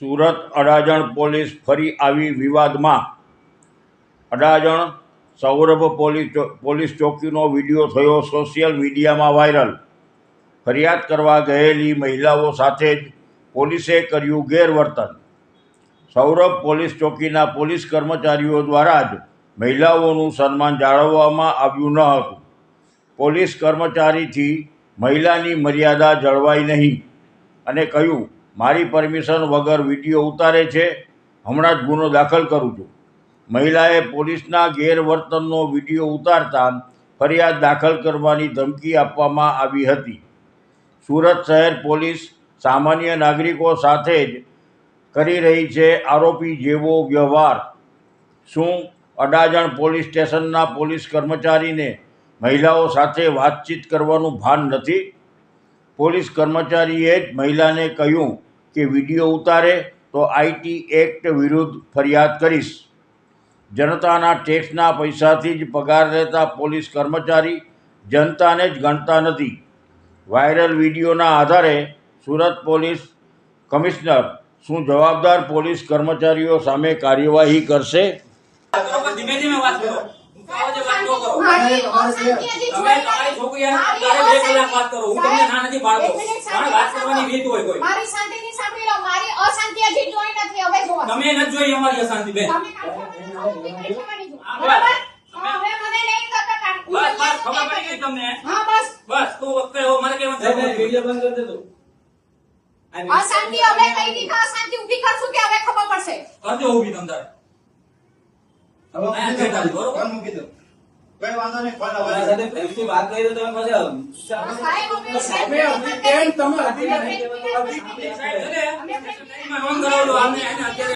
Surat Adajan police ફરી આવી વિવાદમાં. અડાજણ સૌરભ પોલીસ પોલીસ ચોકીનો વીડિયો થયો સોશિયલ મીડિયામાં વાયરલ. ફરિયાદ કરવા ગયેલી મહિલાઓ સાથે જ પોલીસે કર્યું ગેરવર્તન. સૌરભ પોલીસ ચોકીના પોલીસ કર્મચારીઓ દ્વારા જ મહિલાઓનું સન્માન જાળવવામાં આવ્યું ન હતું. પોલીસ કર્મચારીથી મહિલાની મર્યાદા જળવાઈ નહીં અને કહ્યું મારી પરમિશન વગર વીડિયો ઉતારે છે, હમણાં જ ગુનો દાખલ કરું છું. મહિલાએ પોલીસના ગેરવર્તનનો વીડિયો ઉતારતા ફરિયાદ દાખલ કરવાની ધમકી આપવામાં આવી હતી. સુરત શહેર પોલીસ સામાન્ય નાગરિકો સાથે જ કરી રહી છે આરોપી જેવો વ્યવહાર. શું અડાજણ પોલીસ સ્ટેશનના પોલીસ કર્મચારીને મહિલાઓ સાથે વાતચીત કરવાનું ભાન નથી? પોલીસ કર્મચારીએ જ મહિલાને કહ્યું કે વીડિયો ઉતારે તો આઈટી એક્ટ વિરુદ્ધ ફરિયાદ કરીશ. જનતાના ટેક્સના પૈસાથી જ પગાર લેતા પોલીસ કર્મચારી જનતાને જ ગણતા નથી. વાયરલ વિડીયોના આધારે સુરત પોલીસ કમિશનર શું જવાબદાર પોલીસ કર્મચારીઓ સામે કાર્યવાહી કરશે? ધીમે ધીમે વાત કરો. અવાજે વાત ન કરો મારી અશાંતિ હજી તમે જોઈ તમારી નથી. છોકરી હારે મારી તારે બે કલાક વાત કરો હું તમને સાહેબ, ના નથી પાડતો એક મિનિટ પણ વાત કરવાની રીત હોય કોઈ મારી શાંતિથી સાંભળી લો મારી અશાંતિ હજી જોઈ નથી હવે જુઓ તમે નથી જોઈ અમારી અશાંતિ બેન તમે કાઢો, મને વિપરીત થવાની જુઓ. હા, બરાબર? બસ. હા, હવે મને નહીં કરતા કાઢ. હું બસ બસ તમને ખબર પડી ગઈ તમને હા બસ બસ તું વખતે હો મારે કેવું નહીં, નહીં, વિડીયો બંધ કરી દે તું. અશાંતિ હવે કઈ દીધા અશાંતિ ઊભી કરશું કે હવે ખબર પડશે કરજો ઊભી તમ તારે હવે હા, મૂકી દો, બરોબર. ફોન મૂકી દો. કઈ વાંધો નહીં ફોન તમારા હવે વાત કરી તો તમે મજા સાહેબ, અમે સાહેબે કેમ તમે અધિકાર નહીં અમે કહેવા તો વાત પ્રેમથી સાંભળી. સાહેબ, છે ને? અમે પ્રેમથી નોંધ કરાવડો આમને અત્યારે